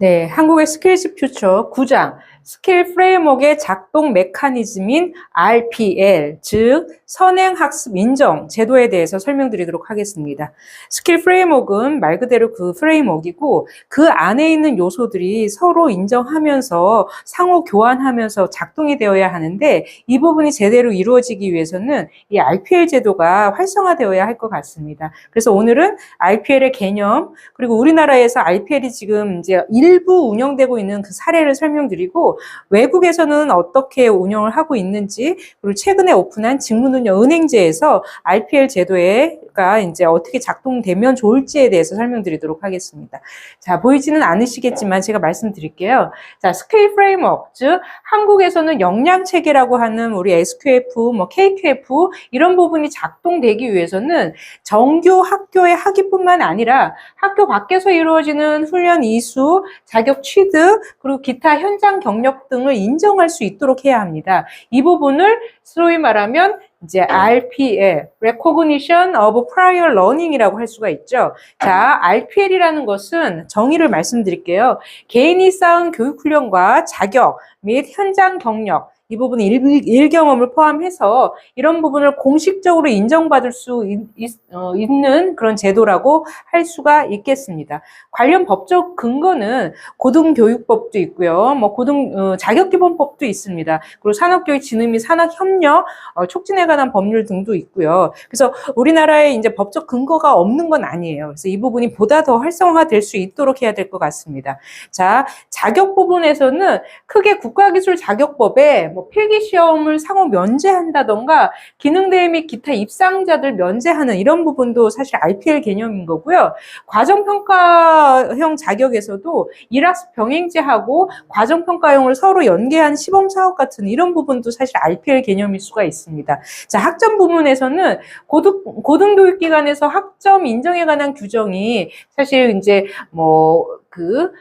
네, 한국의 스킬즈 퓨처 9장 스킬 프레임워크의 작동 메커니즘인 RPL, 즉 선행 학습 인정 제도에 대해서 설명드리도록 하겠습니다. 스킬 프레임워크는 말 그대로 그 프레임워크이고 그 안에 있는 요소들이 서로 인정하면서 상호 교환하면서 작동이 되어야 하는데 이 부분이 제대로 이루어지기 위해서는 이 RPL 제도가 활성화되어야 할 것 같습니다. 그래서 오늘은 RPL의 개념 그리고 우리나라에서 RPL이 지금 이제 일부 운영되고 있는 그 사례를 설명드리고 외국에서는 어떻게 운영을 하고 있는지 그리고 최근에 오픈한 직무능력 은행제에서 RPL 제도가 이제 어떻게 작동되면 좋을지에 대해서 설명드리도록 하겠습니다. 자 보이지는 않으시겠지만 제가 말씀드릴게요. 자 스케일 프레임워크 즉 한국에서는 역량 체계라고 하는 우리 SQF, 뭐 KQF 이런 부분이 작동되기 위해서는 정규 학교의 학위뿐만 아니라 학교 밖에서 이루어지는 훈련 이수, 자격 취득, 그리고 기타 현장 경력 등을 인정할 수 있도록 해야 합니다. 이 부분을 소위 말하면 이제 RPL, Recognition of Prior Learning이라고 할 수가 있죠. 자, RPL이라는 것은 정의를 말씀드릴게요. 개인이 쌓은 교육훈련과 자격 및 현장 경력, 이 부분은 일, 일 경험을 포함해서 이런 부분을 공식적으로 인정받을 수 있, 있, 어, 있는 그런 제도라고 할 수가 있겠습니다. 관련 법적 근거는 고등교육법도 있고요. 뭐 고등 어, 자격기본법도 있습니다. 그리고 산업교육 진흥 및 산업협력 어, 촉진에 관한 법률 등도 있고요. 그래서 우리나라에 이제 법적 근거가 없는 건 아니에요. 그래서 이 부분이 보다 더 활성화될 수 있도록 해야 될 것 같습니다. 자, 자격 부분에서는 크게 국가기술 자격법에 뭐 필기 시험을 상호 면제한다던가 기능대회 및 기타 입상자들 면제하는 이런 부분도 사실 RPL 개념인 거고요. 과정평가형 자격에서도 일학습 병행제하고 과정평가형을 서로 연계한 시범 사업 같은 이런 부분도 사실 RPL 개념일 수가 있습니다. 자, 학점 부분에서는 고등, 고등교육기관에서 학점 인정에 관한 규정이 사실 이제 뭐 그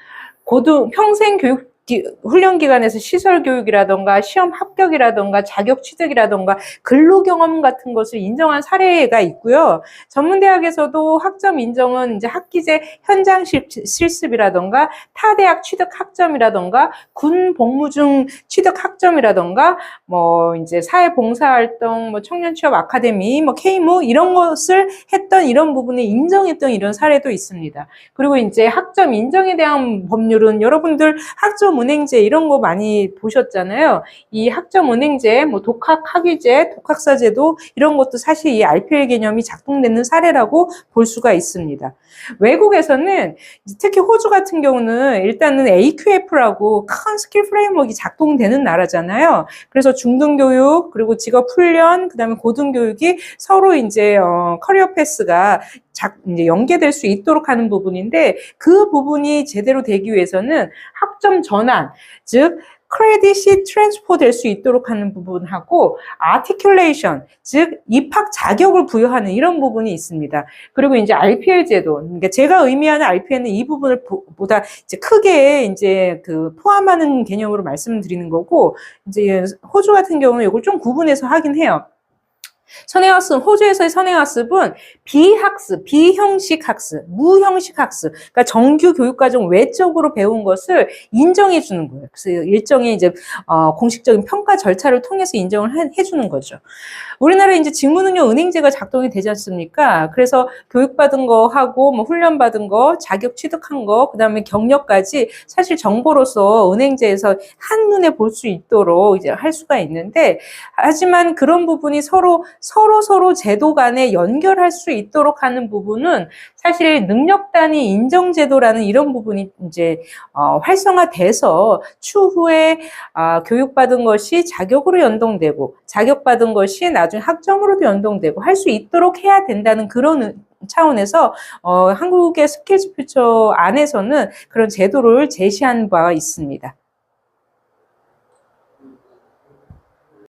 고등 평생 교육 훈련기관에서 시설 교육이라던가 시험 합격이라던가 자격 취득이라던가 근로 경험 같은 것을 인정한 사례가 있고요. 전문대학에서도 학점 인정은 이제 학기제 현장 실습이라던가 타 대학 취득 학점이라던가 군 복무 중 취득 학점이라던가 뭐 이제 사회 봉사 활동, 뭐 청년 취업 아카데미, 뭐 K무 이런 것을 했던 이런 부분에 인정했던 이런 사례도 있습니다. 그리고 이제 학점 인정에 대한 법률은 여러분들 학점 은행제 이런 거 많이 보셨잖아요. 이 학점 은행제, 뭐 독학 학위제, 독학사제도 이런 것도 사실 이 RPL 개념이 작동되는 사례라고 볼 수가 있습니다. 외국에서는 특히 호주 같은 경우는 일단은 AQF라고 큰 스킬 프레임워크가 작동되는 나라잖아요. 그래서 중등교육 그리고 직업 훈련 그다음에 고등교육이 서로 이제 어, 커리어 패스가 작, 이제 연계될 수 있도록 하는 부분인데 그 부분이 제대로 되기 위해서는 학점 전환, 즉 크레딧이 트랜스포 될 수 있도록 하는 부분하고 아티큘레이션, 즉 입학 자격을 부여하는 이런 부분이 있습니다. 그리고 이제 RPL 제도, 그러니까 제가 의미하는 RPL은 이 부분을 보다 이제 크게 이제 그 포함하는 개념으로 말씀드리는 거고 이제 호주 같은 경우는 이걸 좀 구분해서 하긴 해요. 선행학습, 호주에서의 선행학습은 비학습, 비형식 학습, 무형식 학습, 그러니까 정규 교육과정 외적으로 배운 것을 인정해 주는 거예요. 그래서 일정의 이제 어, 공식적인 평가 절차를 통해서 인정을 해, 해주는 거죠. 우리나라에 이제 직무능력 은행제가 작동이 되지 않습니까? 그래서 교육받은 거 하고 뭐 훈련받은 거, 자격 취득한 거, 그다음에 경력까지 사실 정보로서 은행제에서 한 눈에 볼 수 있도록 이제 할 수가 있는데 하지만 그런 부분이 서로 서로 서로 제도 간에 연결할 수 있도록 하는 부분은 사실 능력 단위 인정 제도라는 이런 부분이 이제 어, 활성화돼서 추후에 아, 교육받은 것이 자격으로 연동되고 자격받은 것이 나중에 학점으로도 연동되고 할 수 있도록 해야 된다는 그런 차원에서 어, 한국의 스킬즈 퓨처 안에서는 그런 제도를 제시한 바가 있습니다.